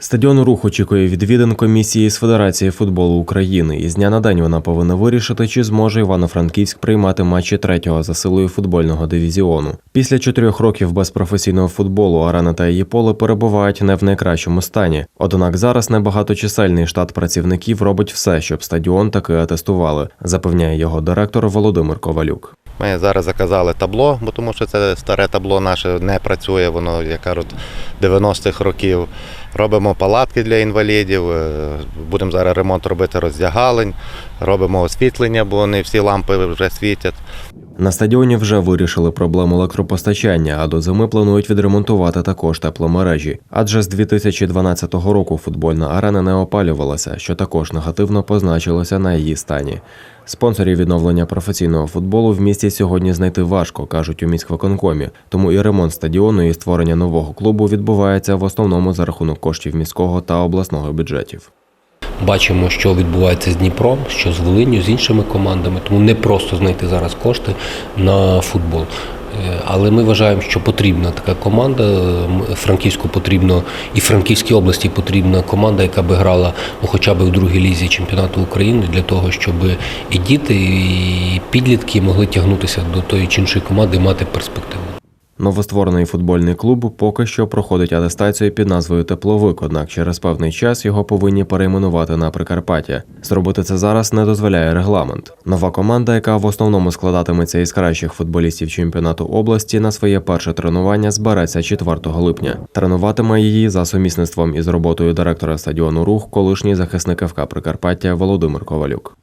Стадіон рух очікує відвідин комісії з Федерації футболу України. І з дня на день вона повинна вирішити, чи зможе Івано-Франківськ приймати матчі третього за силою футбольного дивізіону. Після чотирьох років без професійного футболу арена та її поле перебувають не в найкращому стані. Однак зараз небагаточисельний штат працівників робить все, щоб стадіон таки атестували, запевняє його директор Володимир Ковалюк. Ми зараз заказали табло, бо тому що це старе табло наше не працює, воно як кажуть 90-х років. Робимо палатки для інвалідів, е, будемо зараз ремонт робити роздягалень, робимо освітлення, бо не всі лампи вже світять. На стадіоні вже вирішили проблему електропостачання, а до зими планують відремонтувати також тепломережі. Адже з 2012 року футбольна арена не опалювалася, що також негативно позначилося на її стані. Спонсорів відновлення професійного футболу в місті сьогодні знайти важко, кажуть у міськвиконкомі. Тому і ремонт стадіону, і створення нового клубу відбувається в основному за рахунок коштів міського та обласного бюджетів. Бачимо, що відбувається з Дніпром, що з Волинню, з іншими командами. Тому не просто знайти зараз кошти на футбол. Е, Але ми вважаємо, що потрібна така команда. Франківську потрібно і Франківській області потрібна команда, яка би грала ну, хоча б в другій лізі чемпіонату України для того, щоб і діти, і підлітки могли тягнутися до тої чи іншої команди і мати перспективу. Новостворений футбольний клуб поки що проходить атестацію під назвою Тепловик, однак через певний час його повинні перейменувати на Прикарпаття. Зробити це зараз не дозволяє регламент. Нова команда, яка в основному складатиметься із кращих футболістів чемпіонату області, на своє перше тренування збереться 4 липня. Тренуватиме її за сумісництвом із роботою директора стадіону Рух, колишній захисник ФК Прикарпаття Володимир Ковалюк.